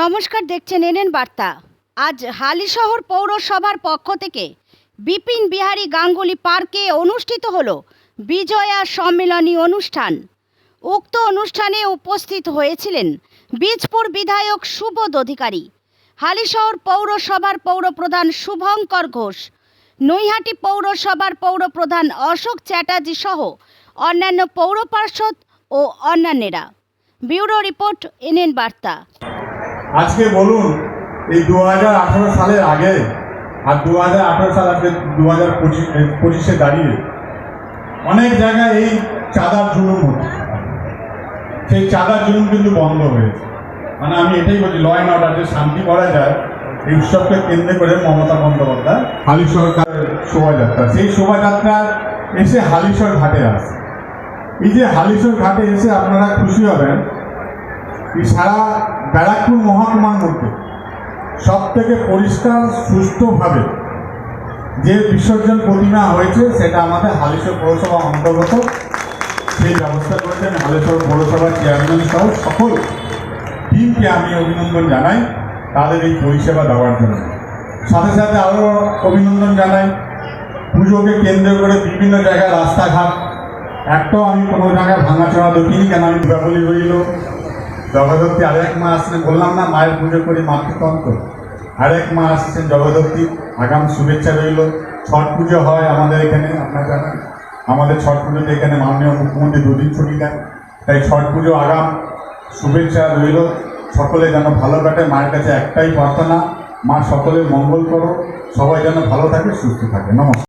নমস্কার, দেখছেন এনএন বার্তা। আজ হালিশহর পৌরসভার পক্ষ থেকে বিপিন বিহারী গাঙ্গুলি পার্কে অনুষ্ঠিত হল বিজয়া সম্মেলনী অনুষ্ঠান। উক্ত অনুষ্ঠানে উপস্থিত হয়েছিলেন বীজপুর বিধায়ক সুবোধ অধিকারী হালিশহর পৌরসভার পৌরপ্রধান শুভঙ্কর ঘোষ, নৈহাটি পৌরসভার পৌরপ্রধান অশোক চ্যাটার্জি সহ অন্যান্য পৌর পার্ষদ ও অন্যান্যরা। ব্যুরো রিপোর্ট, এনএন বার্তা। আজকে বলুন, এই দু হাজার আঠারো সালের আগে আর দু হাজার আঠারো সাল আজকে দু হাজার পঁচিশ দাঁড়িয়ে অনেক জায়গায় এই চাঁদার জুলুম হচ্ছে। সেই চাঁদার জুলুম কিন্তু বন্ধ হয়েছে। মানে আমি এটাই বলছি ল অ্যান্ড অর্ডার যে শান্তি করা যায়, এই উৎসবকে কেন্দ্র করে মমতা বন্দ্যোপাধ্যায় হালি সরকারের শোভাযাত্রা। সেই শোভাযাত্রা এসে হালিশর ঘাটে আসে। এই যে হালিশর ঘাটে এসে আপনারা খুশি হবেন সারা ব্যারাকপুর মহকুমার মধ্যে সব থেকে পরিষ্কার, সুষ্ঠুভাবে যে বিসর্জন প্রতিমা হয়েছে, সেটা আমাদের হালিশর পৌরসভা অন্তর্গত। সেই ব্যবস্থা করেছেন হালিশর পৌরসভার চেয়ারম্যান সহ সকল টিমকে আমি অভিনন্দন জানাই তাদের এই পরিষেবা দেওয়ার জন্য। সাথে সাথে আরও অভিনন্দন জানাই, পুজোকে কেন্দ্র করে বিভিন্ন জায়গায় রাস্তাঘাট। একটাও আমি কোনো জায়গায় ভাঙাচোরা দেখিনি, কেন আমি দীপাবলি হইল। জগদ্ধী আরেক মা আসছেন, বললাম না, মায়ের পুজো করি মাতৃতন্ত্র আরেক মা আসছেন জগদ্ধী আগাম শুভেচ্ছা রইল। ছট পুজো হয় আমাদের এখানে, আপনার জানেন। আমাদের ছট পুজোতে এখানে মাননীয় মুখ্যমন্ত্রী দুদিন ছুটি দেন। তাই ছট পুজো, আগাম শুভেচ্ছা রইল। সকলে যেন ভালো কাটে, মায়ের কাছে একটাই প্রার্থনা, মা সকলের মঙ্গল করো, সবাই যেন ভালো থাকে, সুস্থ থাকে। নমস্কার।